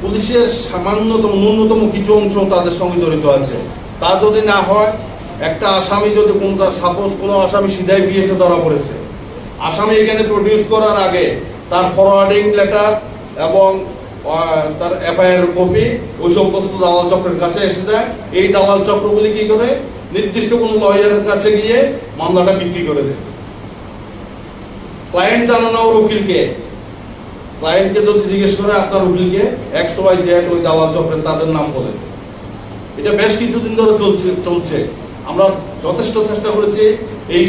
পুলিশের সামান্যতম, ন্যূনতম কিছু অংশ তাদের সঙ্গে জড়িত আছে। তা যদি না হয়, একটা আসামি যদি কোন, সাপোজ কোনো আসামি সিধাই বিএসে ধরা পড়েছে। আসামি এখানে প্রডিউস করার আগে তার ফরওয়ার্ডিং লেটার এবং তার এফআইআর কপি ওই সমস্ত দালাল চক্রের কাছে এসে যায়। এই দালাল চক্রগুলি কি করে? নির্দিষ্ট কোনো লয়ারের কাছে গিয়ে মামলাটা বিক্রি করে দেয়। ক্লায়েন্ট জানানো উকিলকে ক্লায়েন্টকে যদি জিজ্ঞেস করে আপনার উকিলকে এক্স ওয়াই জেড ওই দালাল চক্রের তাদের নাম বলে। এটা বেশ কিছুদিন ধরে চলছে চলছে। আমরা যথেষ্ট চেষ্টা করেছি এই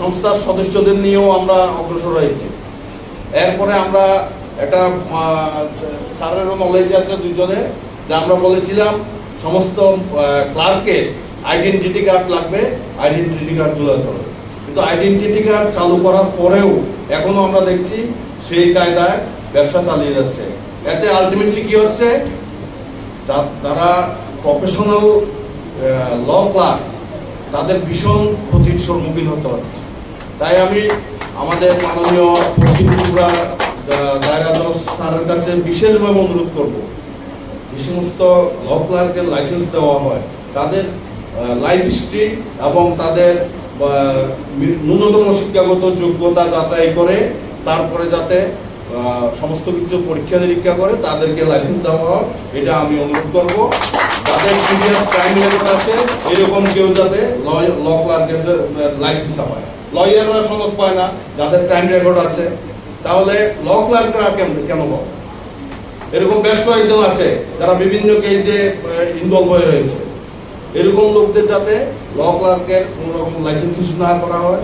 সংস্থার সদস্যদের নিয়েও আমরা অগ্রসর হয়েছি। এরপরে আমরা একটা স্যারেরও নলেজ আছে দুজনে যে আমরা বলেছিলাম সমস্ত ক্লার্কের আইডেন্টিটি কার্ড লাগবে আইডেন্টিটি কার্ড তুলে ধরে। কিন্তু আইডেন্টিটি কার্ড চালু করার পরেও এখনও আমরা দেখছি সেই কায়দায় ব্যবসা চালিয়ে যাচ্ছে। এতে আলটিমেটলি কি হচ্ছে? তারা প্রফেশনাল ল ক্লার্ক তাদের ভীষণ ক্ষতির সম্মুখীন হতে হচ্ছে। তাই আমি আমাদের মাননীয় দায়রা স্যারের কাছে বিশেষভাবে অনুরোধ করব, যে সমস্ত ল ক্লার্কের লাইসেন্স দেওয়া হয়, তাদের লাইফ হিস্ট্রি এবং তাদের ন্যূনতম শিক্ষাগত যোগ্যতা যাচাই করে, তারপরে যাতে সমস্ত কিছু পরীক্ষা নিরীক্ষা করে, তাদেরকে লাইসেন্স দেওয়া এটা আমি অনুরোধ করব। যাদের প্রিভিয়াস ক্রাইম রেকর্ড আছে, এরকম কেউ যাতে ল ক্লার্কের লাইসেন্স না পায়। লয়াররা সনদ পায় না, যাদের ক্রাইম রেকর্ড আছে। তাহলে ল ক্লার্করা কেন কেন এরকম বেশ কয়েকজন আছে, যারা বিভিন্ন কেজে ইনভলভ হয়ে রয়েছে। এরকম লোকদের যাতে ল ক্লার্কের কোন রকম লাইসেন্স ইস্যু না করা হয়।